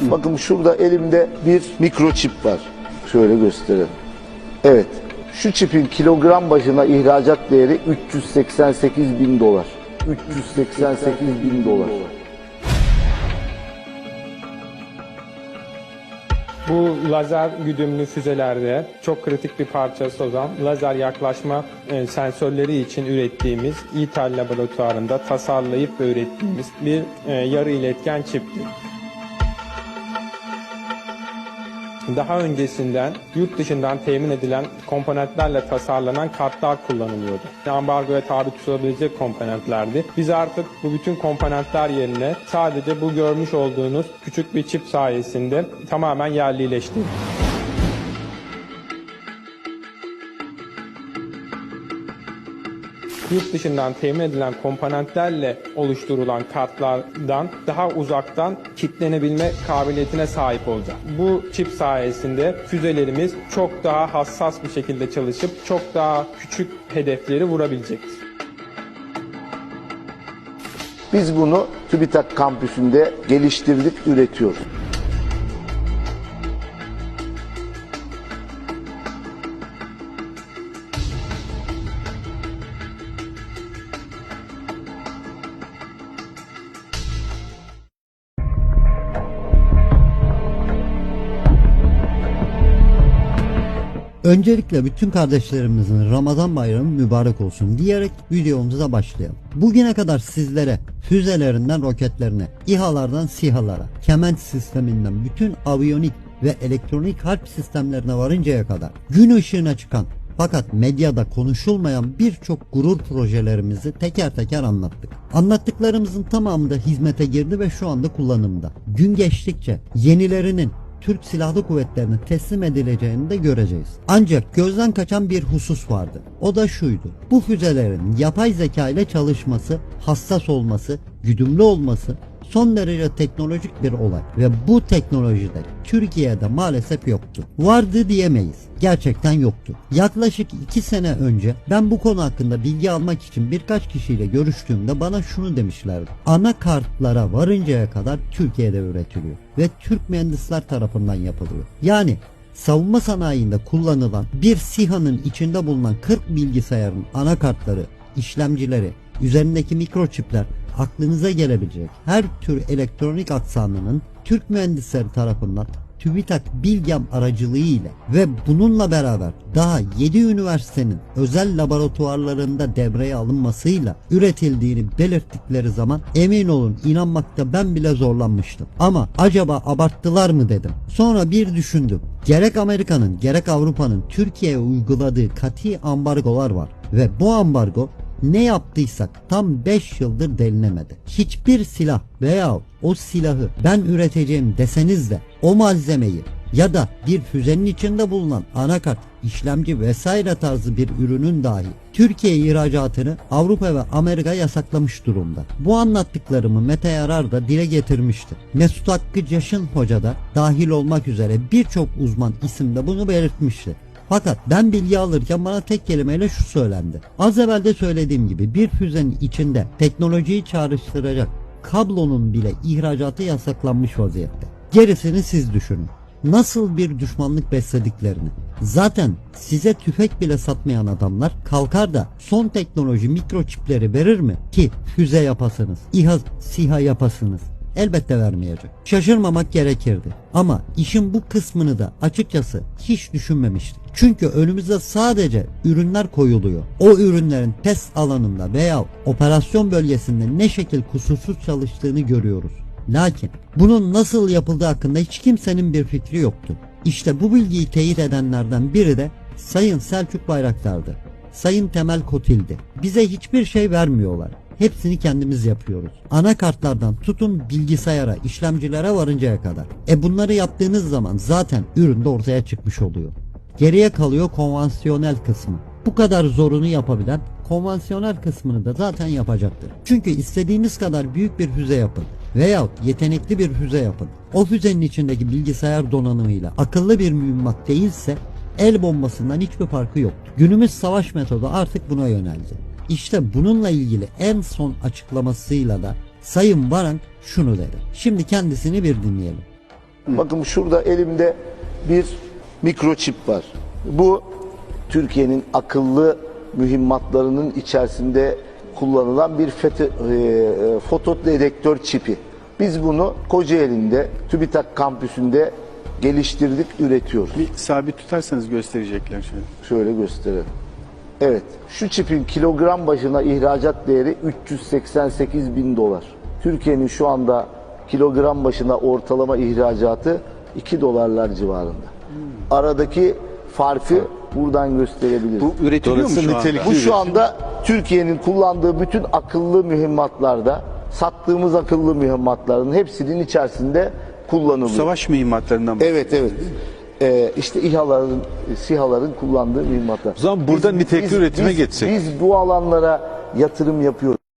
Bakın şurada elimde bir mikroçip var. Şöyle gösterelim. Evet. Şu çipin kilogram başına ihracat değeri 388 bin dolar. 388 bin dolar. Bu lazer güdümlü füzelerde çok kritik bir parçası olan lazer yaklaşma e, sensörleri için ürettiğimiz İTAL laboratuvarında tasarlayıp ve ürettiğimiz bir e, yarı iletken çipti. Daha öncesinden yurt dışından temin edilen komponentlerle tasarlanan kartlar kullanılıyordu. Ambargoya tabi tutulabilecek komponentlerdi. Biz artık bu bütün komponentler yerine sadece bu görmüş olduğunuz küçük bir çip sayesinde tamamen yerlileştirdik. Yurt dışından temin edilen komponentlerle oluşturulan kartlardan daha uzaktan kilitlenebilme kabiliyetine sahip olacak. Bu çip sayesinde füzelerimiz çok daha hassas bir şekilde çalışıp çok daha küçük hedefleri vurabilecektir. Biz bunu TÜBİTAK kampüsünde geliştirdik, üretiyoruz. Öncelikle bütün kardeşlerimizin Ramazan bayramı mübarek olsun diyerek videomuza başlayalım. Bugüne kadar sizlere füzelerinden roketlerine, İHA'lardan SİHA'lara, kemenç sisteminden bütün aviyonik ve elektronik harp sistemlerine varıncaya kadar gün ışığına çıkan fakat medyada konuşulmayan birçok gurur projelerimizi teker teker anlattık. Anlattıklarımızın tamamı da hizmete girdi ve şu anda kullanımda. Gün geçtikçe yenilerinin Türk Silahlı Kuvvetleri'ne teslim edileceğini de göreceğiz. Ancak gözden kaçan bir husus vardı. O da şuydu. Bu füzelerin yapay zeka ile çalışması, hassas olması, güdümlü olması son derece teknolojik bir olay ve bu teknolojide Türkiye'de maalesef yoktu. Vardı diyemeyiz. Gerçekten yoktu. Yaklaşık 2 sene önce ben bu konu hakkında bilgi almak için birkaç kişiyle görüştüğümde bana şunu demişlerdi. Anakartlara varıncaya kadar Türkiye'de üretiliyor ve Türk mühendisler tarafından yapılıyor. Yani savunma sanayinde kullanılan bir SİHA'nın içinde bulunan 40 bilgisayarın anakartları, işlemcileri, üzerindeki mikroçipler aklınıza gelebilecek her tür elektronik aksanının Türk mühendisleri tarafından TÜBİTAK Bilgem aracılığı ile ve bununla beraber daha 7 üniversitenin özel laboratuvarlarında devreye alınmasıyla üretildiğini belirttikleri zaman emin olun inanmakta ben bile zorlanmıştım. Ama acaba abarttılar mı dedim. Sonra bir düşündüm. Gerek Amerika'nın gerek Avrupa'nın Türkiye'ye uyguladığı kati ambargolar var ve bu ambargo ne yaptıysak tam 5 yıldır delinemedi. Hiçbir silah veya o silahı ben üreteceğim deseniz de o malzemeyi ya da bir füzenin içinde bulunan anakart, işlemci vesaire tarzı bir ürünün dahi Türkiye ihracatını Avrupa ve Amerika yasaklamış durumda. Bu anlattıklarımı Mete Yarar da dile getirmişti. Mesut Hakkı Caşın Hoca da dahil olmak üzere birçok uzman isim de bunu belirtmişti. Fakat ben bilgi alırken bana tek kelimeyle şu söylendi. Az evvel de söylediğim gibi bir füzenin içinde teknolojiyi çağrıştıracak kablonun bile ihracatı yasaklanmış vaziyette. Gerisini siz düşünün. Nasıl bir düşmanlık beslediklerini. Zaten size tüfek bile satmayan adamlar kalkar da son teknoloji mikroçipleri verir mi ki füze yapasınız, İHA, SİHA yapasınız elbette vermeyecek. Şaşırmamak gerekirdi. Ama işin bu kısmını da açıkçası hiç düşünmemiştik. Çünkü önümüze sadece ürünler koyuluyor. O ürünlerin test alanında veya operasyon bölgesinde ne şekil kusursuz çalıştığını görüyoruz. Lakin bunun nasıl yapıldığı hakkında hiç kimsenin bir fikri yoktu. İşte bu bilgiyi teyit edenlerden biri de Sayın Selçuk Bayraktar'dı. Sayın Temel Kotil'di. Bize hiçbir şey vermiyorlar. Hepsini kendimiz yapıyoruz. Anakartlardan tutun bilgisayara, işlemcilere varıncaya kadar. E bunları yaptığınız zaman zaten ürün de ortaya çıkmış oluyor. Geriye kalıyor konvansiyonel kısmı. Bu kadar zorunu yapabilen konvansiyonel kısmını da zaten yapacaktır. Çünkü istediğiniz kadar büyük bir füze yapın veyahut yetenekli bir füze yapın. O füzenin içindeki bilgisayar donanımıyla akıllı bir mühimmat değilse el bombasından hiçbir farkı yok. Günümüz savaş metodu artık buna yöneldi. İşte bununla ilgili en son açıklamasıyla da Sayın Varank şunu dedi. Şimdi kendisini bir dinleyelim. Bakın şurada elimde bir mikroçip var. Bu Türkiye'nin akıllı mühimmatlarının içerisinde kullanılan bir fete, e, e, fotodedektör çipi. Biz bunu Kocaeli'nde, TÜBİTAK kampüsünde geliştirdik, üretiyoruz. Bir sabit tutarsanız gösterecekler şöyle. Şöyle gösterelim. Evet, şu çipin kilogram başına ihracat değeri 388 bin dolar. Türkiye'nin şu anda kilogram başına ortalama ihracatı 2 dolarlar civarında. Aradaki farkı buradan gösterebiliriz. Bu üretiliyor mu Dolayısıyla şu anda? nitelikli- Bu şu anda Türkiye'nin kullandığı bütün akıllı mühimmatlarda, sattığımız akıllı mühimmatların hepsinin içerisinde kullanılıyor. Savaş mühimmatlarından Evet evet. Ee, işte İHA'ların, SİHA'ların kullandığı mühimmatlar. O zaman burada nitelikli üretime geçsek. Biz bu alanlara yatırım yapıyoruz.